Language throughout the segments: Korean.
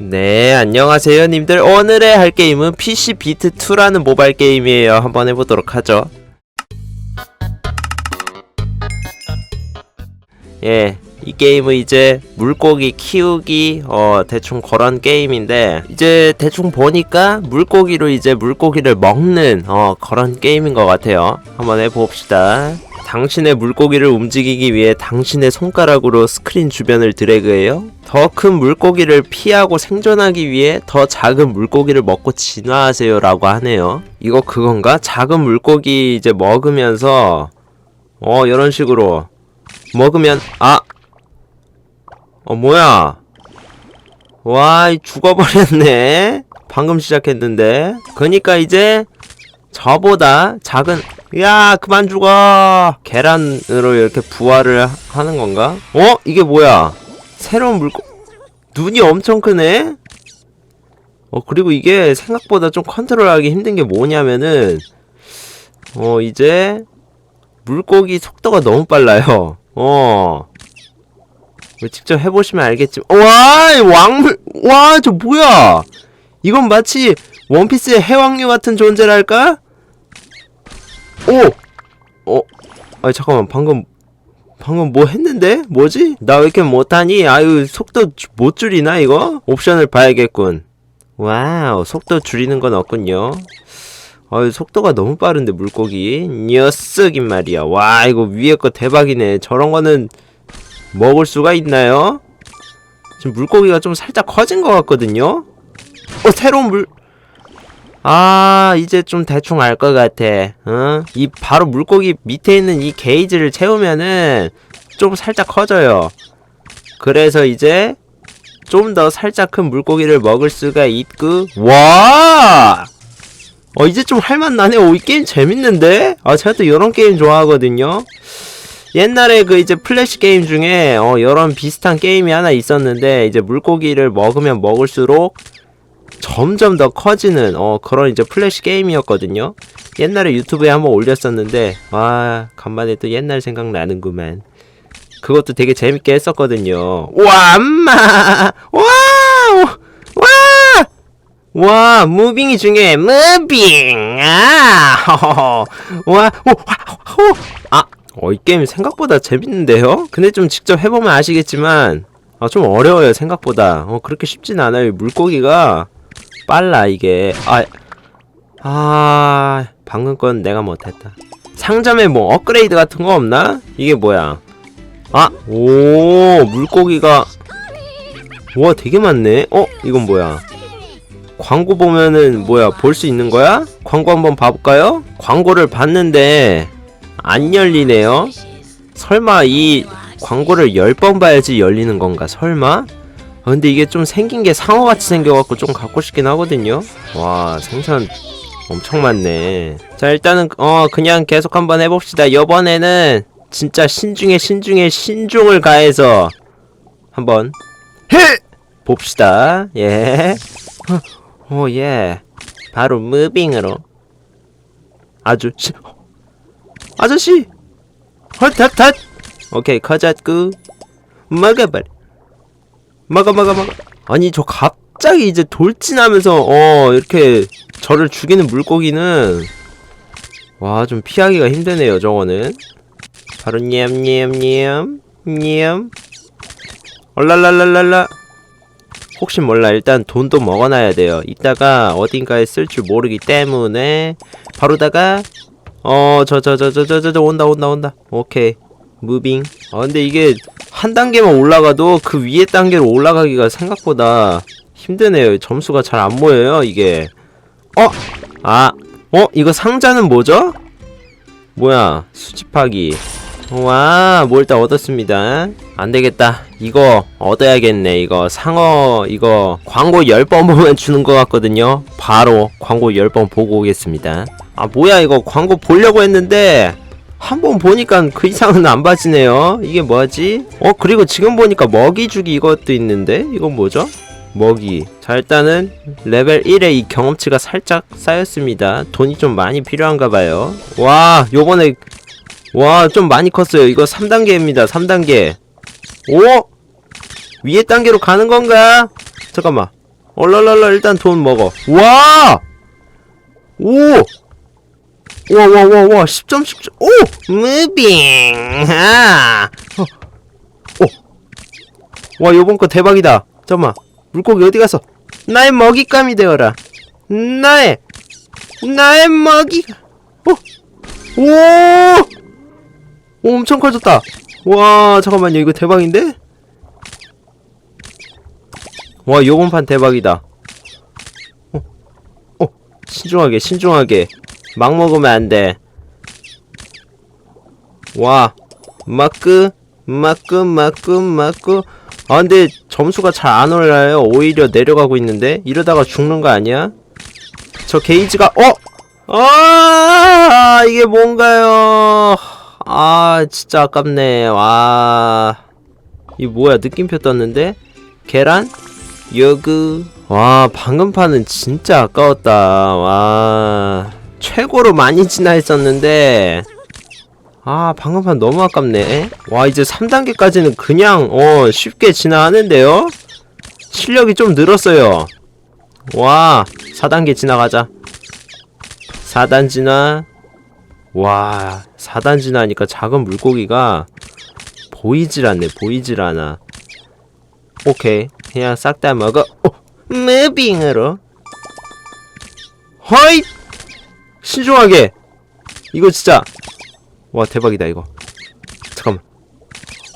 네, 안녕하세요, 님들. 오늘의 할 게임은 PC 비트 2라는 모바일 게임이에요. 한번 해보도록 하죠. 예, 이 게임은 이제 물고기 키우기, 어, 대충 그런 게임인데, 이제 대충 보니까 물고기로 이제 물고기를 먹는, 어, 그런 게임인 것 같아요. 한번 해봅시다. 당신의 물고기를 움직이기 위해 당신의 손가락으로 스크린 주변을 드래그해요. 더 큰 물고기를 피하고 생존하기 위해 더 작은 물고기를 먹고 진화하세요 라고 하네요. 이거 그건가? 작은 물고기 이제 먹으면서 어 이런 식으로 먹으면 아! 어 뭐야? 와이 죽어버렸네. 방금 시작했는데. 그니까 이제 저보다 작은 야 그만 죽어 계란으로 이렇게 부활을 하- 하는 건가? 어 이게 뭐야? 새로운 물고 눈이 엄청 크네. 어 그리고 이게 생각보다 좀 컨트롤하기 힘든 게 뭐냐면은 어 이제 물고기 속도가 너무 빨라요. 어. 직접 해보시면 알겠지만 와 왕물 와 저 뭐야? 이건 마치 원피스의 해왕류 같은 존재랄까? 오! 어? 아 잠깐만 방금 방금 뭐 했는데? 뭐지? 나 왜 이렇게 못하니? 아유 속도 주- 못 줄이나 이거? 옵션을 봐야겠군 와우 속도 줄이는 건 없군요 아유 속도가 너무 빠른데 물고기 녀석인 말이야 와 이거 위에 거 대박이네 저런 거는 먹을 수가 있나요? 지금 물고기가 좀 살짝 커진 것 같거든요? 어 새로운 물 아, 이제 좀 대충 알 것 같아. 어? 이 바로 물고기 밑에 있는 이 게이지를 채우면은 좀 살짝 커져요. 그래서 이제 좀 더 살짝 큰 물고기를 먹을 수가 있고 와! 어 이제 좀 할맛 나네. 오, 이 게임 재밌는데? 아, 제가 또 이런 게임 좋아하거든요. 옛날에 그 이제 플래시 게임 중에 어 이런 비슷한 게임이 하나 있었는데 이제 물고기를 먹으면 먹을수록 점점 더 커지는 어 그런 이제 플래시 게임이었거든요. 옛날에 유튜브에 한번 올렸었는데 와 간만에 또 옛날 생각 나는구만. 그것도 되게 재밌게 했었거든요. 와 엄마 와와 와 무빙이 중요해 무빙 아 와오아이 게임 생각보다 재밌는데요? 근데 좀 직접 해보면 아시겠지만 아 좀 어려워요 생각보다 어 그렇게 쉽진 않아요 물고기가 빨라 이게. 아, 아 방금 건 내가 못했다. 상점에 뭐 업그레이드 같은 거 없나? 이게 뭐야? 아 오 물고기가. 와 되게 많네. 어 이건 뭐야? 광고 보면은 뭐야? 볼 수 있는 거야? 광고 한번 봐볼까요? 광고를 봤는데 안 열리네요. 설마 이 광고를 10번 봐야지 열리는 건가? 설마? 아, 근데 이게 좀 생긴 게 상어같이 생겨갖고 좀 갖고 싶긴 하거든요. 와, 생선 엄청 많네. 자, 일단은, 어, 그냥 계속 한번 해봅시다. 이번에는 진짜 신중에 신중에 신중을 가해서 한번 해! 봅시다. 예. 어, 어, 예. 바로 무빙으로. 아주, 시, 아저씨! 헐탓탓! 오케이, 커졌고. 먹어버려. 막아 막아 막아. 아니 저 갑자기 이제 돌진하면서 어 이렇게 저를 죽이는 물고기는. 와 좀 피하기가 힘드네요 저거는. 바로 냠냠냠 냠. 얼랄랄랄랄라. 혹시 몰라 일단 돈도 먹어놔야 돼요. 이따가 어딘가에 쓸 줄 모르기 때문에. 바로다가 어 저 저 저 저 저저 온다 온다 온다. 오케이. 무빙. 아 근데 이게 한 단계만 올라가도 그 위에 단계로 올라가기가 생각보다 힘드네요 점수가 잘안 모여요 이게 어? 아 어? 이거 상자는 뭐죠? 뭐야 수집하기 와, 뭐 일단 얻었습니다. 안 되겠다. 이거 얻어야겠네. 이거 상어 이거 광고 10번 보면 주는 것 같거든요. 바로 광고 10번 보고 오겠습니다. 아, 뭐야 이거 광고 보려고 했는데 한번 보니까 그 이상은 안 봐지네요. 이게 뭐지? 어, 그리고 지금 보니까 먹이 주기 이것도 있는데 이건 뭐죠? 먹이. 자, 일단은 레벨 1에 이 경험치가 살짝 쌓였습니다. 돈이 좀 많이 필요한가 봐요. 와, 요번에 와, 좀 많이 컸어요. 이거 3단계입니다. 3단계. 오! 위에 단계로 가는 건가? 잠깐만. 얼랄랄라 일단 돈 먹어 와! 오! 와 와 와 와 10점 10점 오! 무빙 아! 어. 오. 와 요번 거 대박이다 잠깐만 물고기 어디 갔어 나의 먹잇감이 되어라 나의 나의 먹이 어? 오! 오 엄청 커졌다 와 잠깐만요 이거 대박인데? 와 요번 판 대박이다 어, 어 신중하게 신중하게 막 먹으면 안 돼. 와 마크 마크 마크 마크 아 근데 점수가 잘 안 올라요. 오히려 내려가고 있는데? 이러다가 죽는 거 아니야? 저 게이지가 어? 아 이게 뭔가요? 아 진짜 아깝네. 와. 이 뭐야 느낌표 떴는데? 계란? 여그. 와 방금 판은 진짜 아까웠다. 와 최고로 많이 진화했었는데. 아 방금 판 너무 아깝네. 와 이제 3단계까지는 그냥 어 쉽게 진화하는데요? 실력이 좀 늘었어요. 와 4단계 지나가자. 4단 진화. 와 4단 진화하니까 작은 물고기가 보이질 않네 보이질 않아. 오케이 그냥 싹 다 먹어. 어, 무빙으로. 허이 신중하게. 이거 진짜. 와 대박이다 이거. 잠깐만.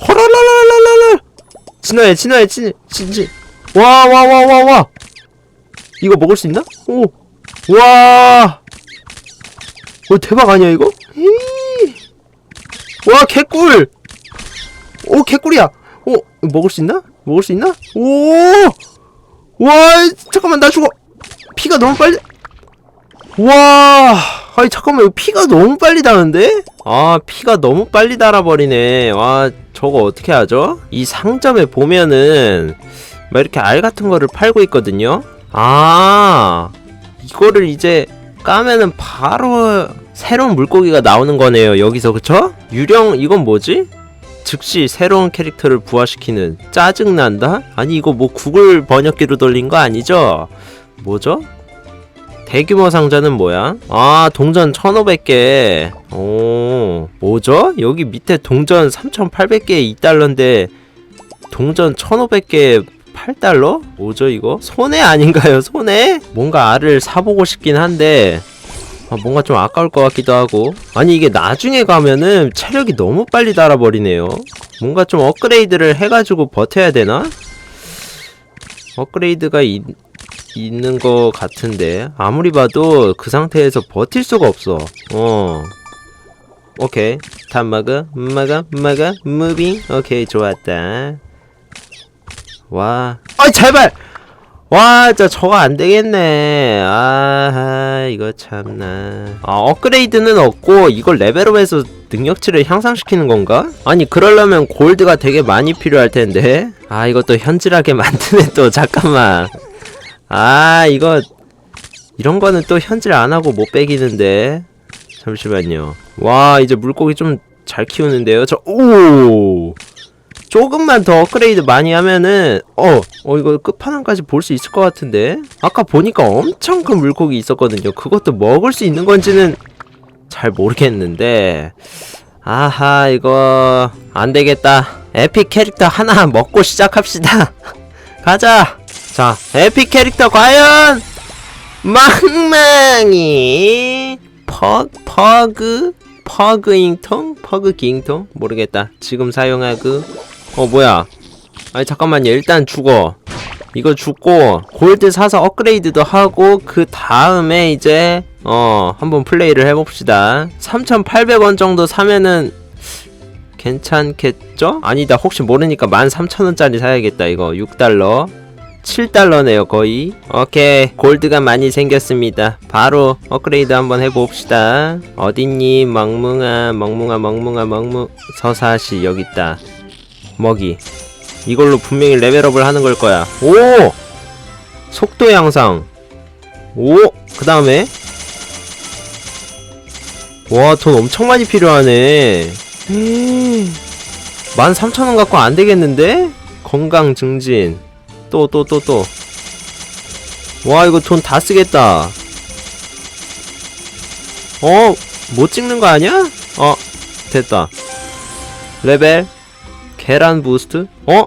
허랄랄랄랄랄 진화해 진화해 진 와와 와 와 와! 이거 먹을 수 있나? 오와! 오 대박 아니야 이거? 와 개꿀! 오 개꿀이야! 오 이거 먹을 수 있나? 먹을 수 있나? 오와 잠깐만 나 죽어! 피가 너무 빨리 와 아니 잠깐만 이거 피가 너무 빨리 다는데? 아 피가 너무 빨리 달아버리네 와 저거 어떻게 하죠? 이 상점에 보면은 막 이렇게 알 같은 거를 팔고 있거든요 아 이거를 이제 까면은 바로 새로운 물고기가 나오는 거네요 여기서 그쵸? 유령 이건 뭐지? 즉시 새로운 캐릭터를 부활시키는 짜증난다? 아니 이거 뭐 구글 번역기로 돌린 거 아니죠? 뭐죠? 대규모 상자는 뭐야? 아 동전 1500개 오 뭐죠? 여기 밑에 동전 3800개 2달러인데 동전 1500개 8달러? 뭐죠 이거? 손해 아닌가요 손해? 뭔가 알을 사보고 싶긴 한데 아, 뭔가 좀 아까울 것 같기도 하고 아니 이게 나중에 가면은 체력이 너무 빨리 달아버리네요 뭔가 좀 업그레이드를 해가지고 버텨야 되나? 업그레이드가 있, 있는 것 같은데 아무리 봐도 그 상태에서 버틸 수가 없어. 어. 오케이. 다 먹어. 먹어. 먹어. 무빙. 오케이. 좋았다. 와. 아이 제발! 와 진짜 저거 안 되겠네. 아 이거 참나. 아 업그레이드는 없고 이걸 레벨업해서 능력치를 향상시키는 건가? 아니 그러려면 골드가 되게 많이 필요할 텐데. 아 이것도 현질하게 만드네 또. 잠깐만 아 이거 이런 거는 또 현질 안 하고 못 빼기는데. 잠시만요. 와 이제 물고기 좀 잘 키우는데요. 저오! 조금만 더 업그레이드 많이 하면은 어, 어 이거 끝판왕까지 볼 수 있을 것 같은데? 아까 보니까 엄청 큰 물고기 있었거든요. 그것도 먹을 수 있는 건지는 잘 모르겠는데. 아하 이거 안 되겠다. 에픽 캐릭터 하나 먹고 시작합시다. 가자 자 에픽 캐릭터 과연? 망망이. 퍼 퍼그? 퍼그잉통? 퍼그깅통? 모르겠다. 지금 사용하그 어 뭐야? 아니 잠깐만 요 일단 죽어. 이거 죽고 골드 사서 업그레이드도 하고 그 다음에 이제 어 한번 플레이를 해봅시다. 3,800원 정도 사면은 괜찮겠죠? 아니다. 혹시 모르니까 13,000원짜리 사야겠다 이거. 6달러 7달러네요 거의. 오케이. 골드가 많이 생겼습니다. 바로 업그레이드 한번 해봅시다. 어딨니? 멍뭉아 멍뭉아 멍뭉아 멍뭉. 서사시 여깄다. 먹이. 이걸로 분명히 레벨업을 하는 걸 거야. 오! 속도 향상. 오 그 다음에? 와 돈 엄청 많이 필요하네. 13,000원 갖고 안 되겠는데? 건강 증진 또 또 또 또. 와 이거 돈 다 쓰겠다. 어? 못 찍는 거 아니야? 어 됐다. 레벨? 계란 부스트? 어?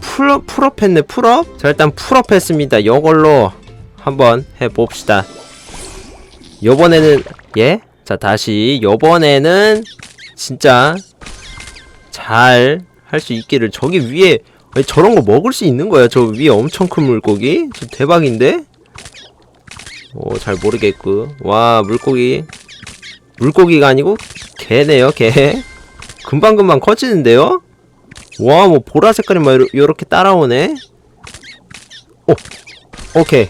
풀업 풀업 했네 풀업? 자 일단 풀업 했습니다. 요걸로 한번 해봅시다. 요번에는 예? 자 다시. 요번에는 진짜 잘 할 수 있기를 저기 위에 아니, 저런 거 먹을 수 있는 거야? 저 위에 엄청 큰 물고기? 저 대박인데? 오 잘 모르겠고. 와 물고기. 물고기가 아니고 개네요 개. 금방금방 커지는데요? 와 뭐 보라 색깔이 막 요렇게 따라오네? 오 오케이.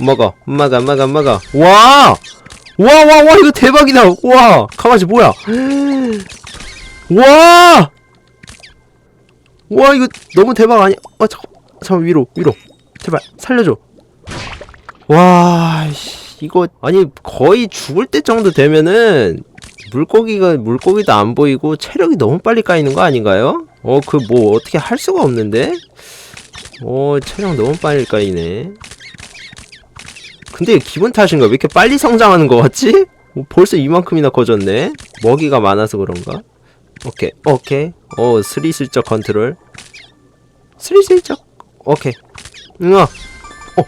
먹어. 먹어 먹어 먹어. 와! 와, 와, 와, 이거 대박이다. 와, 강아지 뭐야? 와! 와, 이거 너무 대박 아니야? 어, 잠깐, 잠깐, 위로, 위로. 제발, 살려줘. 와, 씨, 이거, 아니, 거의 죽을 때 정도 되면은, 물고기가, 물고기도 안 보이고, 체력이 너무 빨리 까이는 거 아닌가요? 어, 그 뭐, 어떻게 할 수가 없는데? 어, 체력 너무 빨리 까이네. 근데 기분 탓인가? 왜 이렇게 빨리 성장하는 거 같지? 뭐 벌써 이만큼이나 커졌네? 먹이가 많아서 그런가? 오케이, 오케이. 어, 스리슬쩍 컨트롤. 스리슬쩍. 오케이. 응, 어. 어,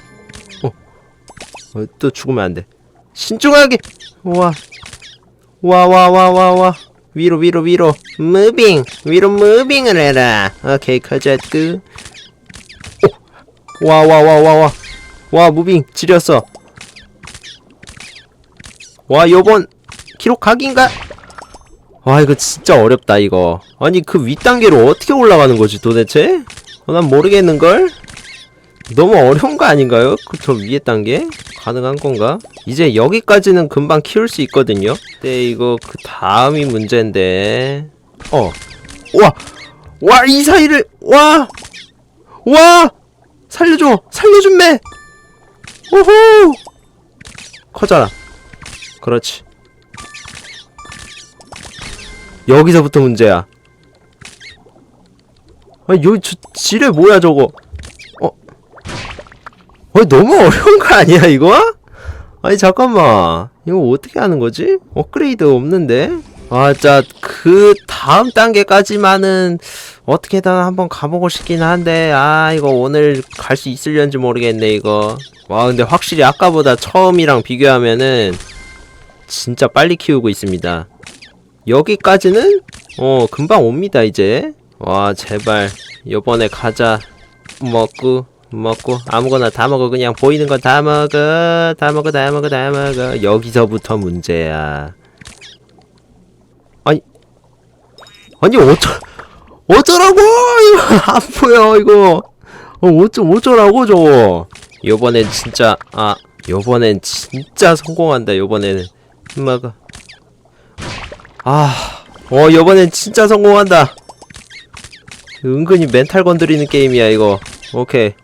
어. 어, 또 죽으면 안 돼. 신중하게! 와. 와, 와, 와, 와, 와. 위로, 위로, 위로. 무빙! 위로 무빙을 해라. 오케이, 커졌고. 오. 와, 와, 와, 와, 와. 와, 무빙. 지렸어. 와 요번 기록 각인가? 와 이거 진짜 어렵다 이거 아니 그 윗단계로 어떻게 올라가는 거지 도대체? 어, 난 모르겠는걸? 너무 어려운 거 아닌가요? 그 저 위에 단계? 가능한 건가? 이제 여기까지는 금방 키울 수 있거든요? 근데 이거 그 다음이 문제인데 어 와! 와 이 사이를 와! 와! 살려줘! 살려준매! 오호! 커져라 그렇지. 여기서부터 문제야. 아니, 요, 저, 지뢰 뭐야, 저거. 어? 아니, 너무 어려운 거 아니야, 이거? 아니, 잠깐만. 이거 어떻게 하는 거지? 업그레이드 없는데? 아, 자, 그 다음 단계까지만은 어떻게든 한번 가보고 싶긴 한데, 아, 이거 오늘 갈 수 있을련지 모르겠네, 이거. 와, 근데 확실히 아까보다 처음이랑 비교하면은 진짜 빨리 키우고 있습니다. 여기까지는 어 금방 옵니다 이제. 와 제발. 요번에 가자. 먹고 먹고. 아무거나 다 먹어. 그냥 보이는 거 다 먹어. 다 먹어 다 먹어 다 먹어. 여기서부터 문제야. 아니 아니 어쩌 어쩌라고! 이거 안 보여 이거. 어 어쩌 어쩌라고 저거. 요번엔 진짜 아 요번엔 진짜 성공한다 요번에는. 먹어. 아, 어, 이번엔 진짜 성공한다. 은근히 멘탈 건드리는 게임이야, 이거. 오케이.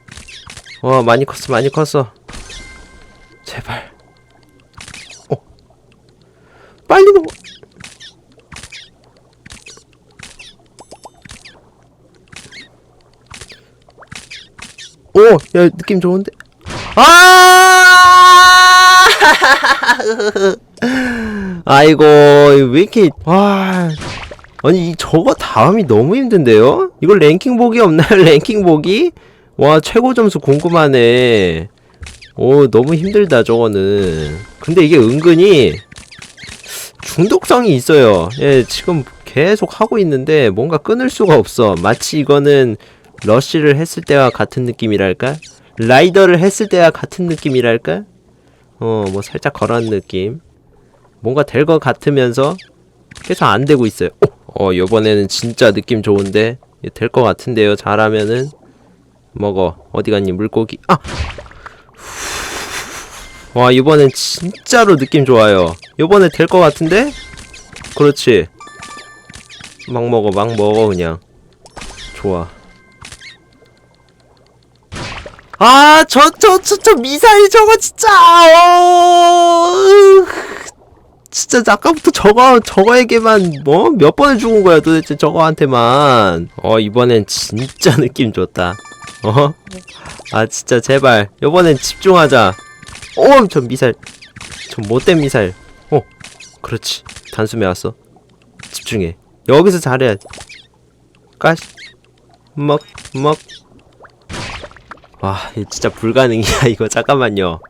와, 많이 컸어, 많이 컸어. 제발. 어. 빨리 먹어. 오, 야, 느낌 좋은데? 아! 아이고 왜 이렇게 와 아니 이 저거 다음이 너무 힘든데요? 이걸 랭킹 보기 없나요? 랭킹 보기? 와 최고 점수 궁금하네 오 너무 힘들다 저거는 근데 이게 은근히 중독성이 있어요 예 지금 계속 하고 있는데 뭔가 끊을 수가 없어 마치 이거는 러쉬를 했을 때와 같은 느낌이랄까? 라이더를 했을 때와 같은 느낌이랄까? 어, 뭐 살짝 그런 느낌. 뭔가 될 것 같으면서 계속 안 되고 있어요. 어, 어 요번에는 진짜 느낌 좋은데 될 것 같은데요. 잘하면은 먹어. 어디 갔니 물고기? 아. 와 이번엔 진짜로 느낌 좋아요. 요번에 될 것 같은데? 그렇지. 막 먹어, 막 먹어 그냥. 좋아. 아, 저, 저, 저, 저 미사일 저거 진짜, 어, 으, 진짜 아까부터 저거, 저거에게만 뭐? 몇 번을 죽은 거야 도대체 저거한테만. 어, 이번엔 진짜 느낌 좋다. 어? 아 진짜 제발. 요번엔 집중하자. 오저 미사일. 저 못된 미사일. 어 그렇지. 단숨에 왔어. 집중해. 여기서 잘해야지. 까시. 먹먹. 와 이거 진짜 불가능이야 이거. 잠깐만요.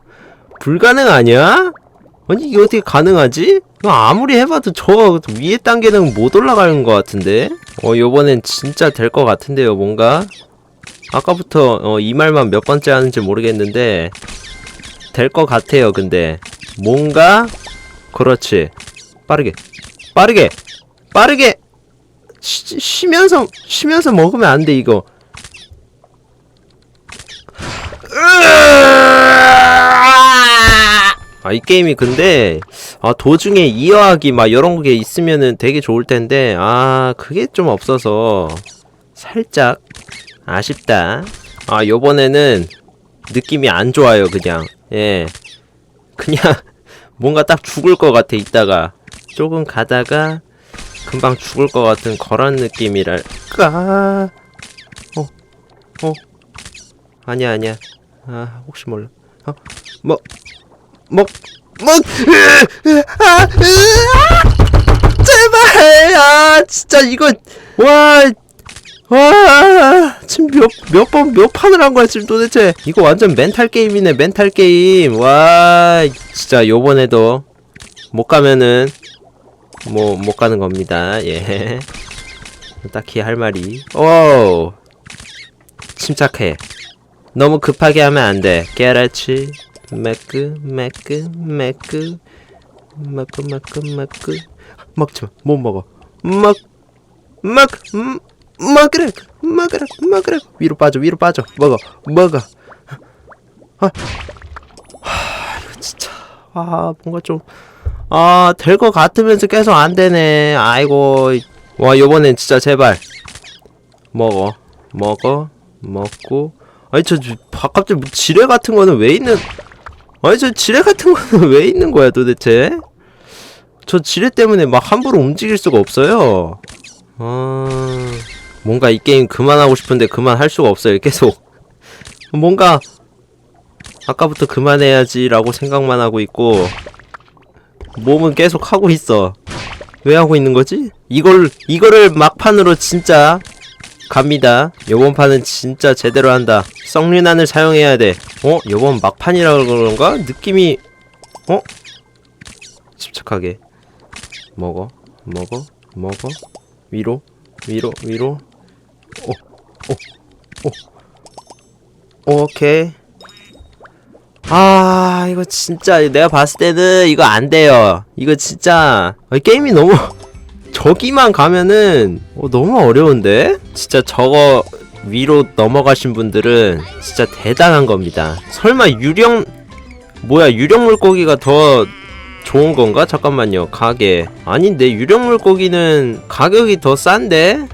불가능 아니야? 아니 이게 어떻게 가능하지? 아무리 해봐도 저 위에 단계는 못 올라가는 것 같은데? 어 요번엔 진짜 될 것 같은데요 뭔가? 아까부터 어, 이 말만 몇 번째 하는지 모르겠는데 될 것 같아요 근데. 뭔가? 그렇지. 빠르게. 빠르게! 빠르게! 쉬, 쉬면서 쉬면서 먹으면 안 돼 이거. 아 이 게임이 근데 아 도중에 이어하기 막 이런 게 있으면은 되게 좋을 텐데 아 그게 좀 없어서 살짝 아쉽다. 아, 요번에는 느낌이 안 좋아요, 그냥. 예. 그냥 뭔가 딱 죽을 것 같아, 이따가. 조금 가다가 금방 죽을 것 같은 그런 느낌이랄까. 어, 어. 아니야, 아니야. 아, 혹시 몰라. 어, 뭐, 뭐, 뭐, 아, 제발! 아, 진짜 이거, 와, 와 지금 몇 몇 번 몇 판을 한 거야 지금 도대체? 이거 완전 멘탈 게임이네 멘탈 게임. 와 진짜 요번에도 못 가면은 뭐 못 가는 겁니다. 예. 딱히 할 말이. 오 침착해. 너무 급하게 하면 안 돼. 깨라치 매끄 매끄 매끄 매끄 매끄 매끄 먹지마 못 먹어 먹 먹, 음, 먹으라, 먹으라, 먹으라. 위로 빠져, 위로 빠져. 먹어, 먹어. 아, 하, 이거 진짜. 아, 뭔가 좀. 아, 될 것 같으면서 계속 안 되네. 아이고. 와, 요번엔 진짜 제발. 먹어, 먹어, 먹고. 아니, 저, 저 바깥에 뭐 지뢰 같은 거는 왜 있는. 아니, 저 지뢰 같은 거는 왜 있는 거야, 도대체? 저 지뢰 때문에 막 함부로 움직일 수가 없어요. 아, 뭔가 이 게임 그만하고 싶은데 그만할 수가 없어요. 계속. 뭔가 아까부터 그만해야지라고 생각만 하고 있고 몸은 계속 하고 있어. 왜 하고 있는 거지? 이걸 이거를 막판으로 진짜 갑니다. 요번 판은 진짜 제대로 한다. 썩륜안을 사용해야 돼. 어? 요번 막판이라 그런가? 느낌이 어? 침착하게 먹어 먹어 먹어 위로 위로 위로 오, 오케이. 아, 이거 진짜 내가 봤을 때는 이거 안 돼요. 이거 진짜 아, 게임이 너무 저기만 가면은 어, 너무 어려운데? 진짜 저거 위로 넘어가신 분들은 진짜 대단한 겁니다. 설마 유령 뭐야 유령 물고기가 더 좋은 건가? 잠깐만요. 가게. 아닌데 유령 물고기는 가격이 더 싼데?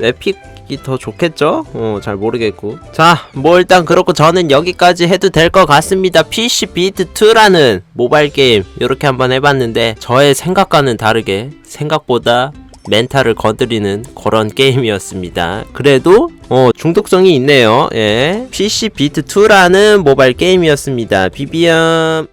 에픽 이더 좋겠죠? 어, 잘 모르겠고. 자, 뭐 일단 그렇고 저는 여기까지 해도 될 것 같습니다. PC 비트 2라는 모바일 게임 이렇게 한번 해봤는데 저의 생각과는 다르게 생각보다 멘탈을 거드리는 그런 게임이었습니다. 그래도 어, 중독성이 있네요. 예. PC 비트 2라는 모바일 게임이었습니다. 비비엄